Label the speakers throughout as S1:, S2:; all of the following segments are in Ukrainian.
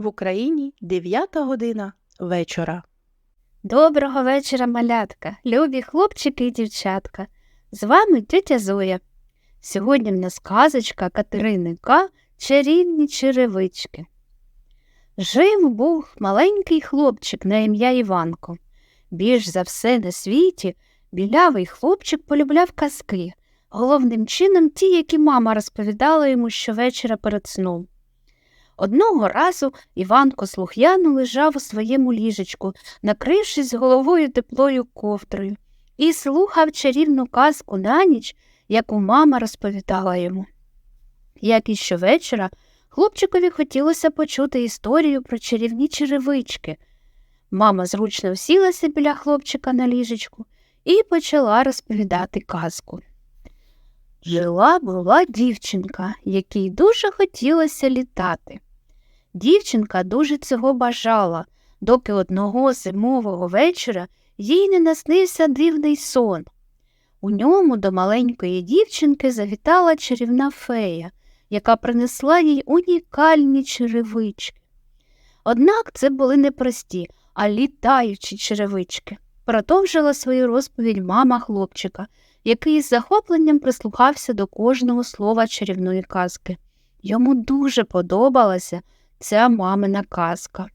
S1: В Україні 9 година вечора.
S2: Доброго вечора, малятка, любі хлопчики і дівчатка. З вами тетя Зоя. Сьогодні в нас казочка Катерини К. Чарівні черевички. Жив був маленький хлопчик на ім'я Іванко. Більш за все на світі білявий хлопчик полюбляв казки, головним чином ті, які мама розповідала йому щовечора перед сном. Одного разу Іванко слух'яно лежав у своєму ліжечку, накрившись головою теплою ковдрою, і слухав чарівну казку на ніч, яку мама розповідала йому. Як і щовечора, хлопчикові хотілося почути історію про чарівні черевички. Мама зручно всілася біля хлопчика на ліжечку і почала розповідати казку. Жила була дівчинка, якій дуже хотілося літати. Дівчинка дуже цього бажала, доки одного зимового вечора їй не наснився дивний сон. У ньому до маленької дівчинки завітала чарівна фея, яка принесла їй унікальні черевички. Однак це були не прості, а літаючі черевички. Продовжила свою розповідь мама хлопчика, який з захопленням прислухався до кожного слова чарівної казки. Йому дуже подобалася ця мамина казка.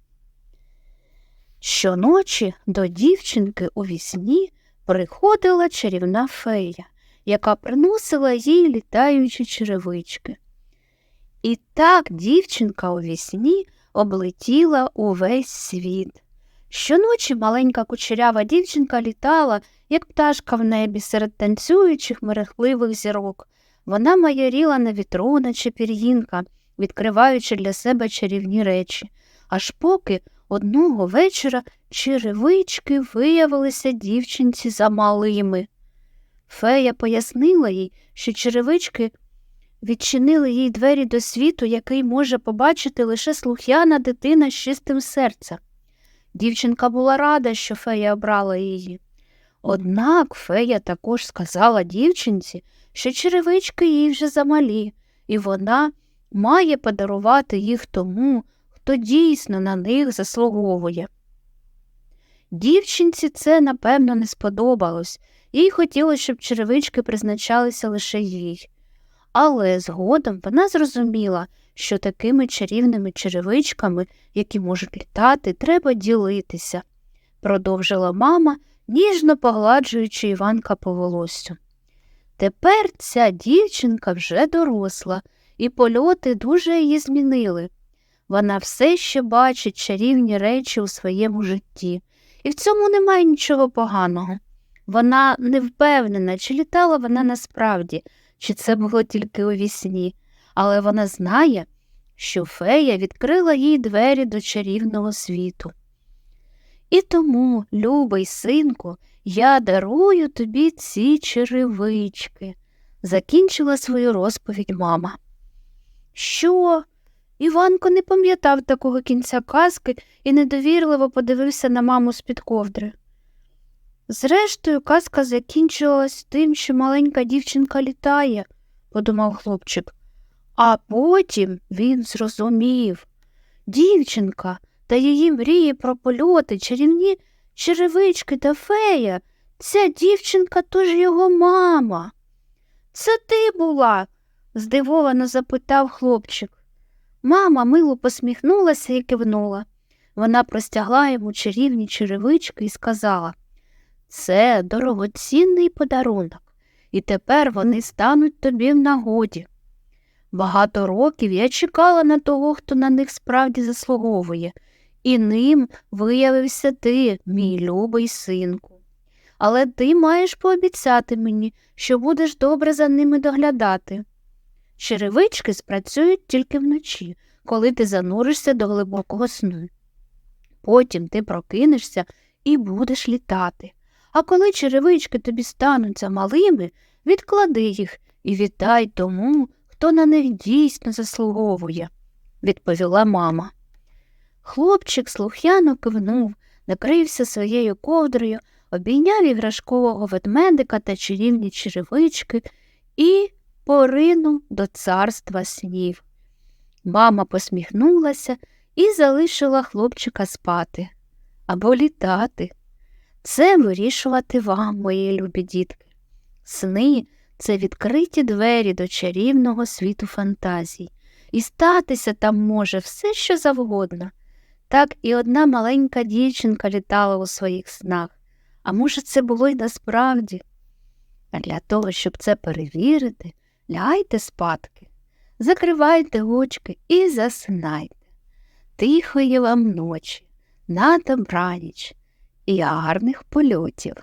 S2: Щоночі до дівчинки у вісні приходила чарівна фея, яка приносила їй літаючі черевички. І так дівчинка у вісні облетіла увесь світ. Щоночі маленька кучерява дівчинка літала, як пташка в небі серед танцюючих мерехливих зірок. Вона майоріла на вітру, наче пір'їнка, відкриваючи для себе чарівні речі, аж поки одного вечора черевички виявилися дівчинці замалими. Фея пояснила їй, що черевички відчинили їй двері до світу, який може побачити лише слух'яна дитина з чистим серцем. Дівчинка була рада, що фея обрала її. Однак фея також сказала дівчинці, що черевички їй вже замалі, і вона має подарувати їх тому, хто дійсно на них заслуговує. Дівчинці це, напевно, не сподобалось, їй хотілося, щоб черевички призначалися лише їй. Але згодом вона зрозуміла, що такими чарівними черевичками, які можуть літати, треба ділитися, продовжила мама, ніжно погладжуючи Іванка по волосю. Тепер ця дівчинка вже доросла, і польоти дуже її змінили. Вона все ще бачить чарівні речі у своєму житті, і в цьому немає нічого поганого. Вона не впевнена, чи літала вона насправді, чи це було тільки у вісні, але вона знає, що фея відкрила їй двері до чарівного світу. І тому, любий синку, я дарую тобі ці черевички, закінчила свою розповідь мама. Що? Іванко не пам'ятав такого кінця казки і недовірливо подивився на маму з-під ковдри. Зрештою, казка закінчилась тим, що маленька дівчинка літає, подумав хлопчик. А потім він зрозумів дівчинка та її мрії про польоти, чарівні черевички та фея. Ця дівчинка то ж його мама. Це ти була? Здивовано запитав хлопчик. Мама мило посміхнулася і кивнула. Вона простягла йому чарівні черевички і сказала це дорогоцінний подарунок, і тепер вони стануть тобі в нагоді. Багато років я чекала на того, хто на них справді заслуговує, і ним виявився ти, мій любий синку. Але ти маєш пообіцяти мені, що будеш добре за ними доглядати. Черевички спрацюють тільки вночі, коли ти зануришся до глибокого сну. Потім ти прокинешся і будеш літати. А коли черевички тобі стануться малими, відклади їх і вітай тому, хто на них дійсно заслуговує, відповіла мама. Хлопчик слух'яно кивнув, накрився своєю ковдрою, обійняв іграшкового ведмедика та чарівні черевички і поринув до царства снів. Мама посміхнулася і залишила хлопчика спати або літати. Це вирішувати вам, мої любі дітки. Сни це відкриті двері до чарівного світу фантазій, і статися там може все, що завгодно. Так і одна маленька дівчинка літала у своїх снах, а може, це було й насправді. А для того, щоб це перевірити, лягайте спадки, закривайте очки і засинайте. Тихої вам ночі, на добраніч і гарних польотів.